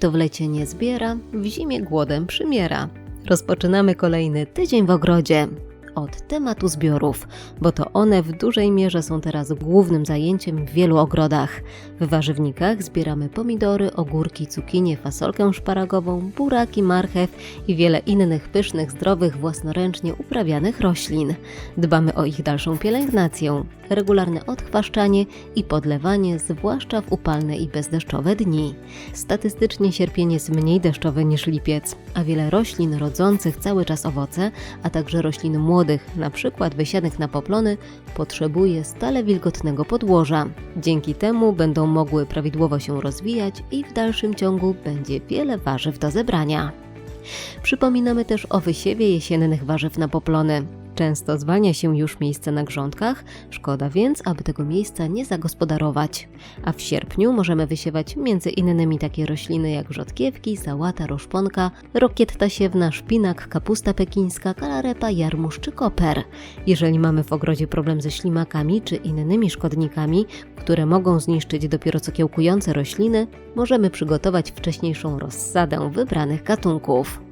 Kto w lecie nie zbiera, w zimie głodem przymiera. Rozpoczynamy kolejny tydzień w ogrodzie. Od tematu zbiorów, bo to one w dużej mierze są teraz głównym zajęciem w wielu ogrodach. W warzywnikach zbieramy pomidory, ogórki, cukinie, fasolkę szparagową, buraki, marchew i wiele innych pysznych, zdrowych, własnoręcznie uprawianych roślin. Dbamy o ich dalszą pielęgnację, regularne odchwaszczanie i podlewanie, zwłaszcza w upalne i bezdeszczowe dni. Statystycznie sierpień jest mniej deszczowy niż lipiec, a wiele roślin rodzących cały czas owoce, a także roślin młodych, np. wysianek na poplony, potrzebuje stale wilgotnego podłoża. Dzięki temu będą mogły prawidłowo się rozwijać i w dalszym ciągu będzie wiele warzyw do zebrania. Przypominamy też o wysiewie jesiennych warzyw na poplony. Często zwalnia się już miejsce na grządkach, szkoda więc, aby tego miejsca nie zagospodarować. A w sierpniu możemy wysiewać między innymi takie rośliny jak rzodkiewki, sałata, roszponka, rokietta siewna, szpinak, kapusta pekińska, kalarepa, jarmuż czy koper. Jeżeli mamy w ogrodzie problem ze ślimakami czy innymi szkodnikami, które mogą zniszczyć dopiero co kiełkujące rośliny, możemy przygotować wcześniejszą rozsadę wybranych gatunków.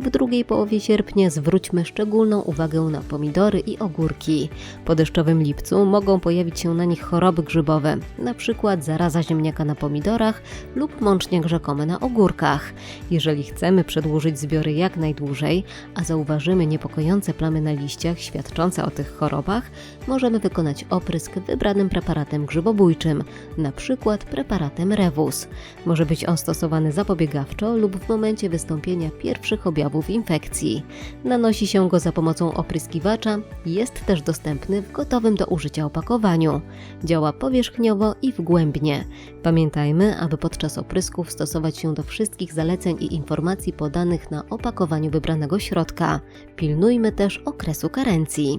W drugiej połowie sierpnia zwróćmy szczególną uwagę na pomidory i ogórki. Po deszczowym lipcu mogą pojawić się na nich choroby grzybowe, np. zaraza ziemniaka na pomidorach lub mączniak rzekomy na ogórkach. Jeżeli chcemy przedłużyć zbiory jak najdłużej, a zauważymy niepokojące plamy na liściach świadczące o tych chorobach, możemy wykonać oprysk wybranym preparatem grzybobójczym, np. preparatem Revus. Może być on stosowany zapobiegawczo lub w momencie wystąpienia pierwszych objawów infekcji. Nanosi się go za pomocą opryskiwacza, jest też dostępny w gotowym do użycia opakowaniu. Działa powierzchniowo i wgłębnie. Pamiętajmy, aby podczas oprysków stosować się do wszystkich zaleceń i informacji podanych na opakowaniu wybranego środka. Pilnujmy też okresu karencji.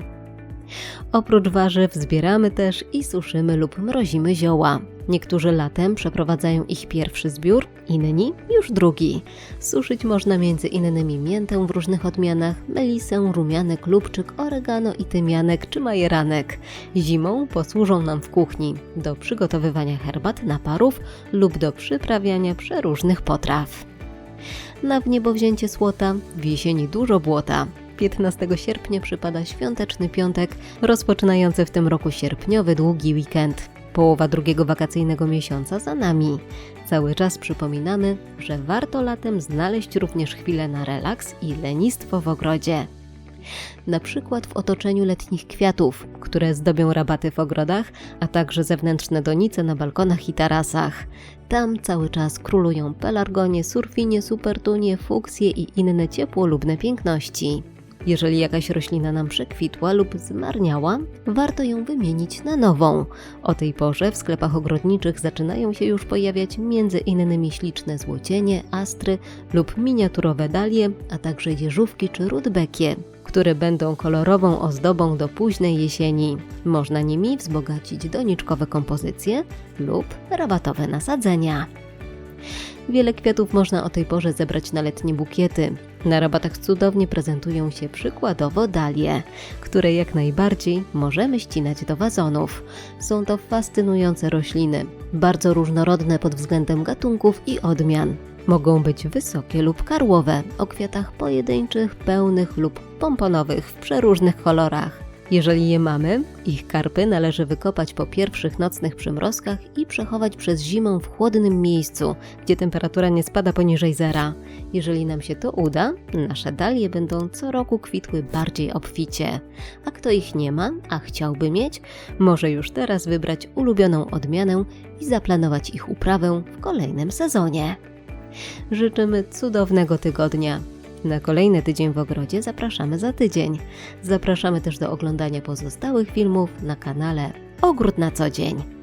Oprócz warzyw zbieramy też i suszymy lub mrozimy zioła. Niektórzy latem przeprowadzają ich pierwszy zbiór, inni już drugi. Suszyć można między innymi miętę w różnych odmianach, melisę, rumianek, lubczyk, oregano i tymianek czy majeranek. Zimą posłużą nam w kuchni do przygotowywania herbat, naparów lub do przyprawiania przeróżnych potraw. Na wniebowzięcie słota, w jesieni dużo błota. 15 sierpnia przypada świąteczny piątek, rozpoczynający w tym roku sierpniowy długi weekend. Połowa drugiego wakacyjnego miesiąca za nami. Cały czas przypominamy, że warto latem znaleźć również chwilę na relaks i lenistwo w ogrodzie. Na przykład w otoczeniu letnich kwiatów, które zdobią rabaty w ogrodach, a także zewnętrzne donice na balkonach i tarasach. Tam cały czas królują pelargonie, surfinie, supertunie, fuksje i inne ciepłolubne piękności. Jeżeli jakaś roślina nam przekwitła lub zmarniała, warto ją wymienić na nową. O tej porze w sklepach ogrodniczych zaczynają się już pojawiać innymi śliczne złocienie, astry lub miniaturowe dalie, a także jeżówki czy rudbekie, które będą kolorową ozdobą do późnej jesieni. Można nimi wzbogacić doniczkowe kompozycje lub rabatowe nasadzenia. Wiele kwiatów można o tej porze zebrać na letnie bukiety. Na rabatach cudownie prezentują się przykładowo dalie, które jak najbardziej możemy ścinać do wazonów. Są to fascynujące rośliny, bardzo różnorodne pod względem gatunków i odmian. Mogą być wysokie lub karłowe, o kwiatach pojedynczych, pełnych lub pomponowych w przeróżnych kolorach. Jeżeli je mamy, ich karpy należy wykopać po pierwszych nocnych przymrozkach i przechować przez zimę w chłodnym miejscu, gdzie temperatura nie spada poniżej zera. Jeżeli nam się to uda, nasze dalie będą co roku kwitły bardziej obficie. A kto ich nie ma, a chciałby mieć, może już teraz wybrać ulubioną odmianę i zaplanować ich uprawę w kolejnym sezonie. Życzymy cudownego tygodnia. Na kolejny tydzień w ogrodzie zapraszamy za tydzień. Zapraszamy też do oglądania pozostałych filmów na kanale Ogród na co dzień.